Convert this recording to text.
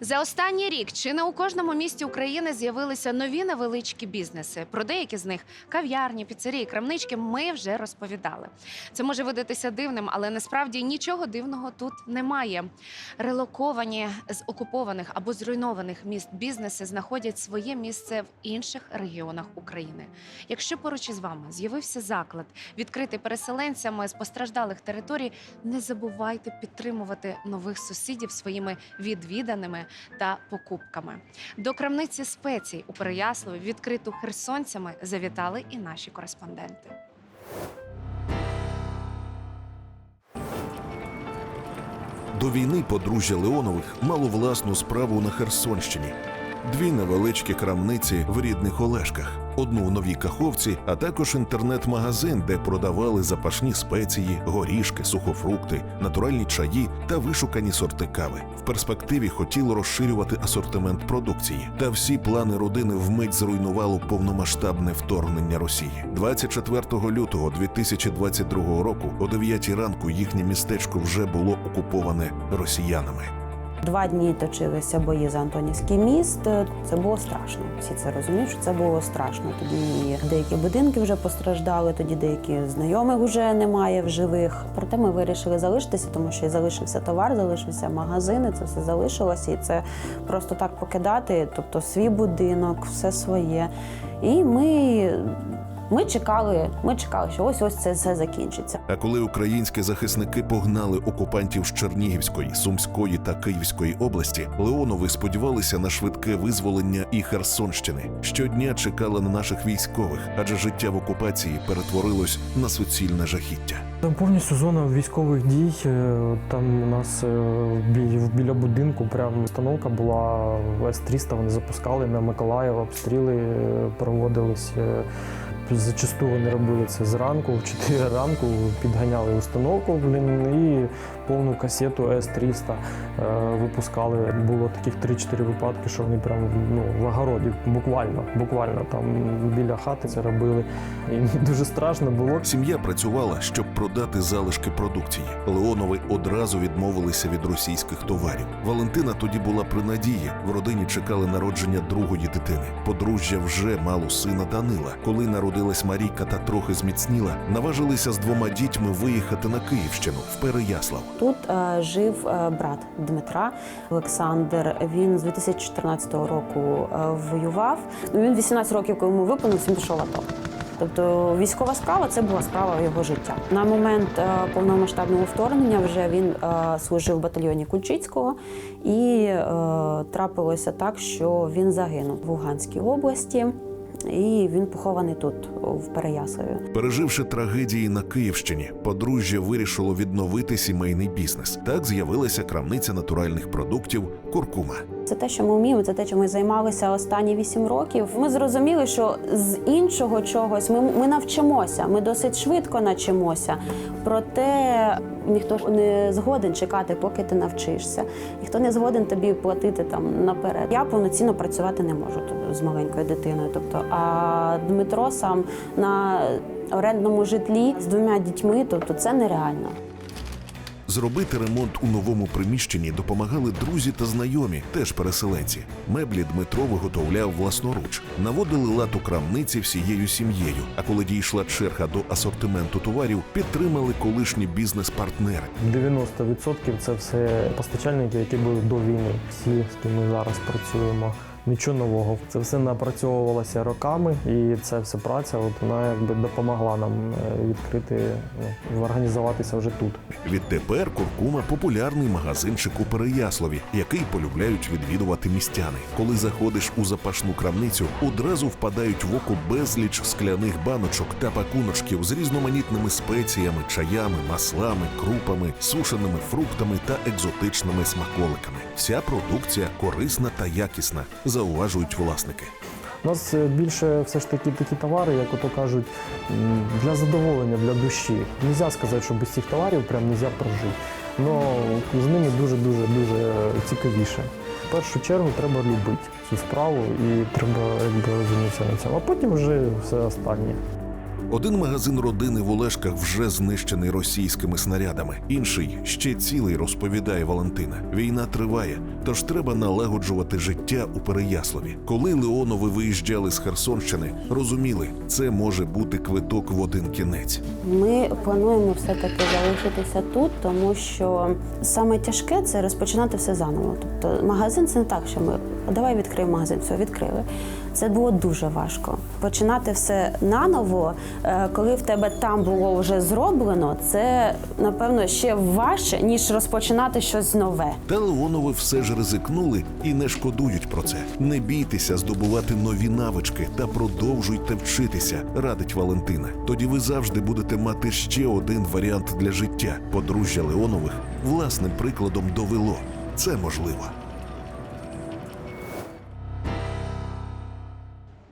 За останній рік чи не у кожному місті України з'явилися нові невеличкі бізнеси. Про деякі з них кав'ярні, піцерії, крамнички ми вже розповідали. Це може видатися дивним, але насправді нічого дивного тут немає. Релоковані з окупованих або зруйнованих міст бізнеси знаходять своє місце в інших регіонах України. Якщо поруч із вами з'явився заклад, відкритий переселенцями з постраждалих територій, не забувайте підтримувати нових сусідів своїми відвіданими та покупками. До крамниці спецій у Переяславі, відкриту херсонцями, завітали і наші кореспонденти. До війни подружжя Леонових мало власну справу на Херсонщині. Дві невеличкі крамниці в рідних Олешках, одну в новій Каховці, а також інтернет-магазин, де продавали запашні спеції, горішки, сухофрукти, натуральні чаї та вишукані сорти кави. В перспективі хотіли розширювати асортимент продукції. Та всі плани родини вмить зруйнувало повномасштабне вторгнення Росії. 24 лютого 2022 року о 9 ранку їхнє містечко вже було окуповане росіянами. Два дні точилися бої за Антонівський міст. Це було страшно. Всі це розуміють, що це було страшно. Тоді деякі будинки вже постраждали, тоді деякі знайомих вже немає в живих. Проте ми вирішили залишитися, тому що і залишився товар, залишився магазини, це все залишилося, і це просто так покидати. Тобто свій будинок, все своє. І ми, ми чекали, ми чекали, що ось ось це все закінчиться. А коли українські захисники погнали окупантів з Чернігівської, Сумської та Київської області, Леонови сподівалися на швидке визволення і Херсонщини. Щодня чекали на наших військових, адже життя в окупації перетворилось на суцільне жахіття. Там повністю зона військових дій. е, Там у нас е, бі- біля будинку прям установка була С-300, вони запускали на Миколаїв, обстріли е, проводились. Зачасту вони робили це зранку, в 4 ранку підганяли установку блін, і повну касету С-300 е, випускали. Було таких 3-4 випадки, що вони прям ну, в огороді, буквально, буквально там біля хати це робили. І дуже страшно було. Сім'я працювала, щоб продати залишки продукції. Леонови одразу відмовилися від російських товарів. Валентина тоді була при надії. В родині чекали народження другої дитини. Подружжя вже мало сина Данила. Коли народилась Марійка та трохи зміцніла, наважилися з двома дітьми виїхати на Київщину в Переяслав. Тут е, жив е, брат Дмитра Олександр. Він з 2014 року е, воював. Ну, він 18 років, коли йому виповнився, він пішов АТО. Тобто військова справа це була справа його життя. На момент е, повномасштабного вторгнення вже він е, служив в батальйоні Кульчицького, і е, трапилося так, що він загинув в Луганській області, і він похований тут, в Переяславі. Переживши трагедії на Київщині, подружжя вирішило відновити сімейний бізнес. Так з'явилася крамниця натуральних продуктів Куркума. Це те, що ми вміємо, це те, що ми займалися останні вісім років. Ми зрозуміли, що з іншого чогось ми, ми навчимося. Ми досить швидко навчимося. Проте ніхто ж не згоден чекати, поки ти навчишся. Ніхто не згоден тобі платити там наперед. Я повноцінно працювати не можу з маленькою дитиною. Тобто, а Дмитро сам на орендному житлі з двома дітьми, тобто це нереально. Зробити ремонт у новому приміщенні допомагали друзі та знайомі, теж переселенці. Меблі Дмитро виготовляв власноруч, наводили лад у крамниці всією сім'єю. А коли дійшла черга до асортименту товарів, підтримали колишні бізнес-партнери. 90% це все постачальники, які були до війни. Всі, з ким ми зараз працюємо. Нічого нового. Це все напрацьовувалося роками, і ця вся праця от вона якби допомогла нам е, відкрити, ну, організуватися вже тут. Відтепер Куркума популярний магазинчик у Переяславі, який полюбляють відвідувати містяни. Коли заходиш у запашну крамницю, одразу впадають в око безліч скляних баночок та пакуночків з різноманітними спеціями, чаями, маслами, крупами, сушеними фруктами та екзотичними смаколиками. Вся продукція корисна та якісна, зауважують власники. У нас е, більше все ж таки такі товари, як ото кажуть, для задоволення, для душі. Нельзя сказати, що без цих товарів прям нельзя прожити. Але з ними дуже-дуже дуже цікавіше. В першу чергу треба любити цю справу і треба якби розумітися на цьому, а потім вже все останнє. Один магазин родини в Олешках вже знищений російськими снарядами. Інший ще цілий розповідає Валентина. Війна триває, тож треба налагоджувати життя у Переяславі. Коли Леонови виїжджали з Херсонщини, розуміли, це може бути квиток в один кінець. Ми плануємо все-таки залишитися тут, тому що саме тяжке це розпочинати все заново. Тобто магазин це не так, що ми «А давай відкриємо магазин, все відкрили. Це було дуже важко. Починати все наново, е, коли в тебе там було вже зроблено, це напевно ще важче, ніж розпочинати щось нове. Та Леонови все ж ризикнули і не шкодують про це. Не бійтеся здобувати нові навички та продовжуйте вчитися, радить Валентина. Тоді ви завжди будете мати ще один варіант для життя. Подружжя Леонових власним прикладом довело. Це можливо.